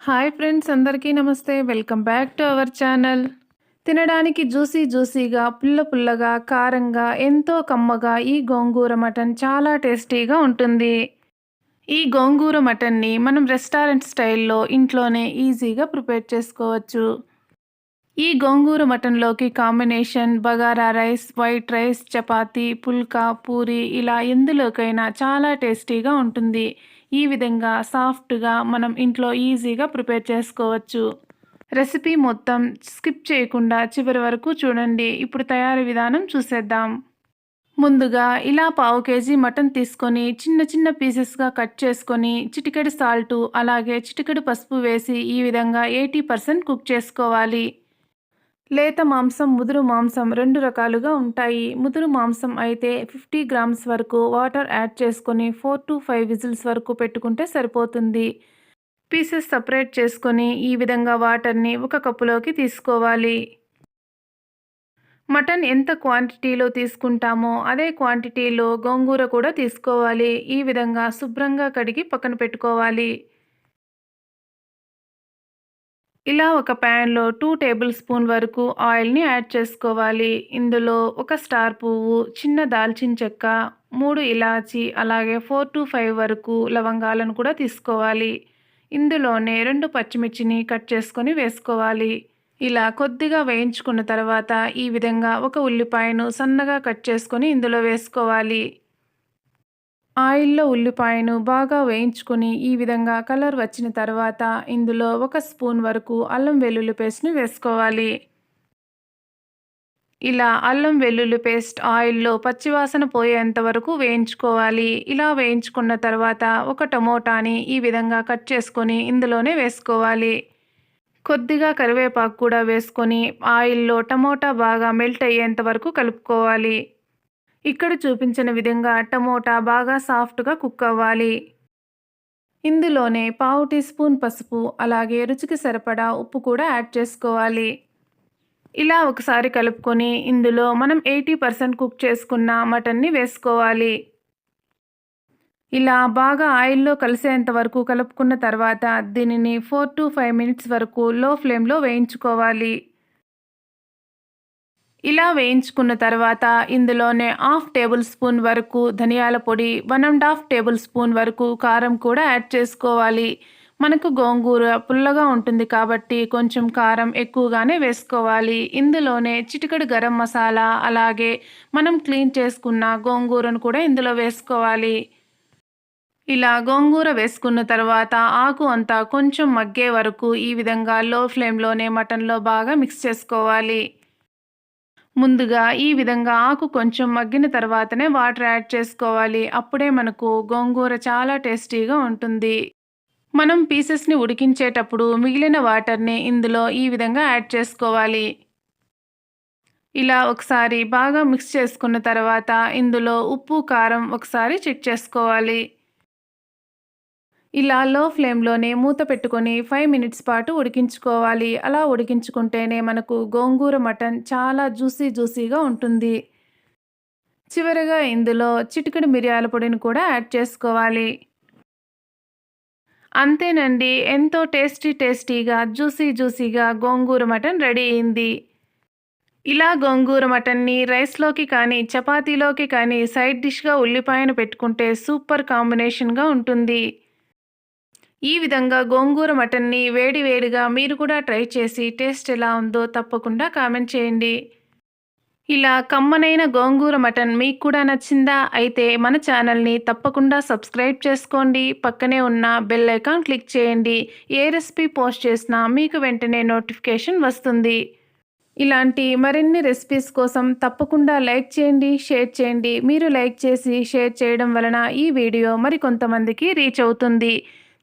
Hi friends అందరికీ నమస్తే. Welcome back to our channel. తినడానికి జ్యూసీ జ్యూసీగా పుల్ల పుల్లగా కారంగా ఎంతో కమ్మగా ఈ గోంగూర మటన్ చాలా టేస్టీగా ఉంటుంది. ఈ గోంగూర మటన్ని మనం రెస్టారెంట్ స్టైల్లో ఇంట్లోనే ఈజీగా ప్రిపేర్ చేసుకోవచ్చు. ఈ gongura మటన్లోకి combination bagara rice white rice chapati pulka puri ఇలా ఎందులోకైనా చాలా టేస్టీగా ఉంటుంది. ఈ విధంగా సాఫ్ట్గా మనం ఇంట్లో ఈజీగా ప్రిపేర్ చేసుకోవచ్చు. రెసిపీ మొత్తం స్కిప్ చేయకుండా చివరి వరకు చూడండి. ఇప్పుడు తయారీ విధానం చూసేద్దాం. ముందుగా ఇలా పావు కేజీ మటన్ తీసుకొని చిన్న చిన్న పీసెస్గా కట్ చేసుకొని చిటికెడు సాల్టు అలాగే చిటికెడు పసుపు వేసి ఈ విధంగా ఎయిటీ పర్సెంట్ కుక్ చేసుకోవాలి. లేత మాంసం ముదురు మాంసం రెండు రకాలుగా ఉంటాయి. ముదురు మాంసం అయితే ఫిఫ్టీ గ్రామ్స్ వరకు వాటర్ యాడ్ చేసుకొని ఫోర్ టు ఫైవ్ విజిల్స్ వరకు పెట్టుకుంటే సరిపోతుంది. పీసెస్ సపరేట్ చేసుకొని ఈ విధంగా వాటర్ని ఒక కప్పులోకి తీసుకోవాలి. మటన్ ఎంత క్వాంటిటీలో తీసుకుంటామో అదే క్వాంటిటీలో గోంగూర కూడా తీసుకోవాలి. ఈ విధంగా శుభ్రంగా కడిగి పక్కన పెట్టుకోవాలి. ఇలా ఒక ప్యాన్లో టూ టేబుల్ స్పూన్ వరకు ఆయిల్ని యాడ్ చేసుకోవాలి. ఇందులో ఒక స్టార్ పువ్వు చిన్న దాల్చిన చెక్క మూడు ఇలాచి అలాగే ఫోర్ టు ఫైవ్ వరకు లవంగాలను కూడా తీసుకోవాలి. ఇందులోనే రెండు పచ్చిమిర్చిని కట్ చేసుకొని వేసుకోవాలి. ఇలా కొద్దిగా వేయించుకున్న తర్వాత ఈ విధంగా ఒక ఉల్లిపాయను సన్నగా కట్ చేసుకొని ఇందులో వేసుకోవాలి. ఆయిల్లో ఉల్లిపాయను బాగా వేయించుకొని ఈ విధంగా కలర్ వచ్చిన తర్వాత ఇందులో ఒక స్పూన్ వరకు అల్లం వెల్లుల్లి పేస్ట్ని వేసుకోవాలి. ఇలా అల్లం వెల్లుల్లి పేస్ట్ ఆయిల్లో పచ్చివాసన పోయేంత వరకు వేయించుకోవాలి. ఇలా వేయించుకున్న తర్వాత ఒక టమోటాని ఈ విధంగా కట్ చేసుకొని ఇందులోనే వేసుకోవాలి. కొద్దిగా కరివేపాకు కూడా వేసుకొని ఆయిల్లో టమోటా బాగా మెల్ట్ అయ్యేంత వరకు కలుపుకోవాలి. ఇక్కడ చూపించిన విధంగా టమోటా బాగా సాఫ్ట్గా కుక్ అవ్వాలి. ఇందులోనే పావు టీ స్పూన్ పసుపు అలాగే రుచికి సరిపడా ఉప్పు కూడా యాడ్ చేసుకోవాలి. ఇలా ఒకసారి కలుపుకొని ఇందులో మనం ఎయిటీ పర్సెంట్ కుక్ చేసుకున్న మటన్ని వేసుకోవాలి. ఇలా బాగా ఆయిల్లో కలిసేంత వరకు కలుపుకున్న తర్వాత దీనిని ఫోర్ టు ఫైవ్ మినిట్స్ వరకు లో ఫ్లేమ్లో వేయించుకోవాలి. ఇలా వేయించుకున్న తర్వాత ఇందులోనే హాఫ్ టేబుల్ స్పూన్ వరకు ధనియాల పొడి one and half tablespoon వరకు కారం కూడా యాడ్ చేసుకోవాలి. మనకు గోంగూర పుల్లగా ఉంటుంది కాబట్టి కొంచెం కారం ఎక్కువగానే వేసుకోవాలి. ఇందులోనే చిటికడు గరం మసాలా అలాగే మనం క్లీన్ చేసుకున్న గోంగూరను కూడా ఇందులో వేసుకోవాలి. ఇలా గోంగూర వేసుకున్న తర్వాత ఆకు అంతా కొంచెం మగ్గే వరకు ఈ విధంగా లో ఫ్లేమ్లోనే మటన్లో బాగా మిక్స్ చేసుకోవాలి. ముందుగా ఈ విధంగా ఆకు కొంచెం మగ్గిన తర్వాతనే వాటర్ యాడ్ చేసుకోవాలి. అప్పుడే మనకు గోంగూర చాలా టేస్టీగా ఉంటుంది. మనం పీసెస్ని ఉడికించేటప్పుడు మిగిలిన వాటర్ని ఇందులో ఈ విధంగా యాడ్ చేసుకోవాలి. ఇలా ఒకసారి బాగా మిక్స్ చేసుకున్న తర్వాత ఇందులో ఉప్పు కారం ఒకసారి చెక్ చేసుకోవాలి. ఇలా లో ఫ్లేమ్లోనే మూత పెట్టుకొని ఫైవ్ మినిట్స్ పాటు ఉడికించుకోవాలి. అలా ఉడికించుకుంటేనే మనకు గోంగూర మటన్ చాలా జ్యూసీ జ్యూసీగా ఉంటుంది. చివరిగా ఇందులో చిటికెడు మిరియాల పొడిని కూడా యాడ్ చేసుకోవాలి. అంతేనండి ఎంతో టేస్టీ టేస్టీగా జ్యూసీ జ్యూసీగా గోంగూర మటన్ రెడీ అయింది. ఇలా గోంగూర మటన్ని రైస్లోకి కానీ చపాతీలోకి కానీ సైడ్ డిష్గా ఉల్లిపాయను పెట్టుకుంటే సూపర్ కాంబినేషన్గా ఉంటుంది. ఈ విధంగా గోంగూర మటన్ని వేడి వేడిగా మీరు కూడా ట్రై చేసి టేస్ట్ ఎలా ఉందో తప్పకుండా కామెంట్ చేయండి. ఇలా కమ్మనైన గోంగూర మటన్ మీకు కూడా నచ్చిందా అయితే మన ఛానల్ని తప్పకుండా సబ్స్క్రైబ్ చేసుకోండి. పక్కనే ఉన్న బెల్ ఐకాన్ క్లిక్ చేయండి. ఏ రెసిపీ పోస్ట్ చేసినా మీకు వెంటనే నోటిఫికేషన్ వస్తుంది. ఇలాంటి మరిన్ని రెసిపీస్ కోసం తప్పకుండా లైక్ చేయండి షేర్ చేయండి. మీరు లైక్ చేసి షేర్ చేయడం వలన ఈ వీడియో మరి కొంతమందికి రీచ్ అవుతుంది.